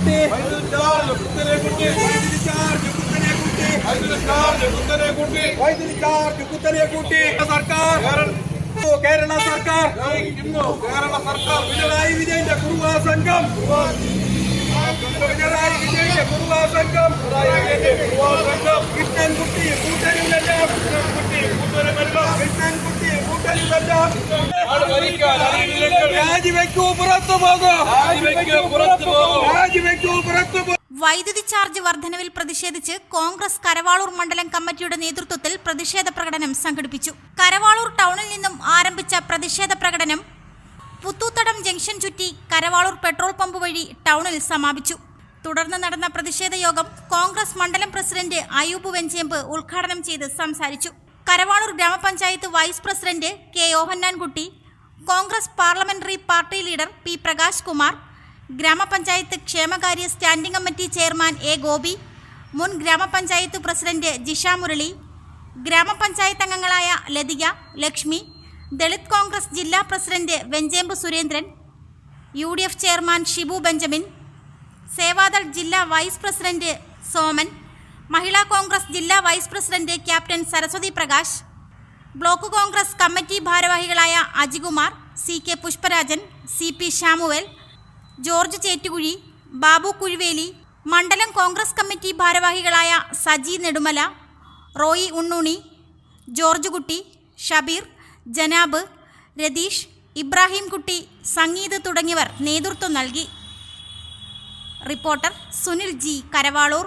കുട്ടി. കുത്തനെ കൂട്ടി. സർക്കാർ. കേരള സർക്കാർ. കേരള സർക്കാർ. പിണറായി വിജയന്റെ കുറുവാ സംഘം. പിണറായി വിജയന്റെ കുറുവാ സംഘം. കൃഷ്ണൻകുട്ടി കൂട്ടരുമെല്ലാം ഭരിക്കാൻ അറിയില്ലെങ്കിൽ രാജിവെക്കൂ പുറത്തു പോകൂ. രാജിവെക്കൂ, പുറത്തു പോകൂ. രാജിവെക്കൂ പുറത്തു പോ വൈദ്യുതി ചാർജ് വർധനവിൽ പ്രതിഷേധിച്ച് കോൺഗ്രസ് കരവാളൂർ മണ്ഡലം കമ്മിറ്റിയുടെ നേതൃത്വത്തിൽ പ്രതിഷേധ പ്രകടനം സംഘടിപ്പിച്ചു. കരവാളൂർ ടൗണിൽ നിന്നും ആരംഭിച്ച പ്രതിഷേധ പ്രകടനം പുത്തൂത്തടം ജംഗ്ഷൻ ചുറ്റി കരവാളൂർ പെട്രോൾ പമ്പ് വഴി ടൗണിൽ സമാപിച്ചു. തുടർന്ന് നടന്ന പ്രതിഷേധ യോഗം കോൺഗ്രസ് മണ്ഡലം പ്രസിഡന്റ് അയൂബ് വെഞ്ചേമ്പ് ഉദ്ഘാടനം ചെയ്ത് സംസാരിച്ചു. കരവാളൂർ ഗ്രാമപഞ്ചായത്ത് vice president K Yohannankutty Congress parliamentary party leader P Prakash Kumar ഗ്രാമപഞ്ചായത്ത് ക്ഷേമകാര്യ standing committee chairman A Gopi മുൻ ഗ്രാമപഞ്ചായത്ത് പ്രസിഡന്റ് ജിഷ മുരളി ഗ്രാമപഞ്ചായത്ത് അംഗങ്ങളായ ലതിക ലക്ഷ്മി ദളിത് കോൺഗ്രസ് ജില്ലാ president Venchempu Surendran U D F chairman Shibu Benjamin Sevadal ജില്ലാ വൈസ് പ്രസിഡന്റ് സോമൻ മഹിളാ കോൺഗ്രസ് ജില്ലാ vice president captain Saraswathi Prakash block Congress committee ഭാരവാഹികളായ Ajikumar C K Pushparajan C P Shamuel George Chettukuzhi Babu Kuzhuveli മണ്ഡലം Congress committee ഭാരവാഹികളായ സജി നെടുമല റോയി ഉണ്ണുണി ജോർജ് കുട്ടി ഷബീർ ജനാബ് രതീഷ് ഇബ്രാഹിം കുട്ടി സംഗീത് തുടങ്ങിയവർ നേതൃത്വം നൽകി. Reporter Sunil G Karavalur.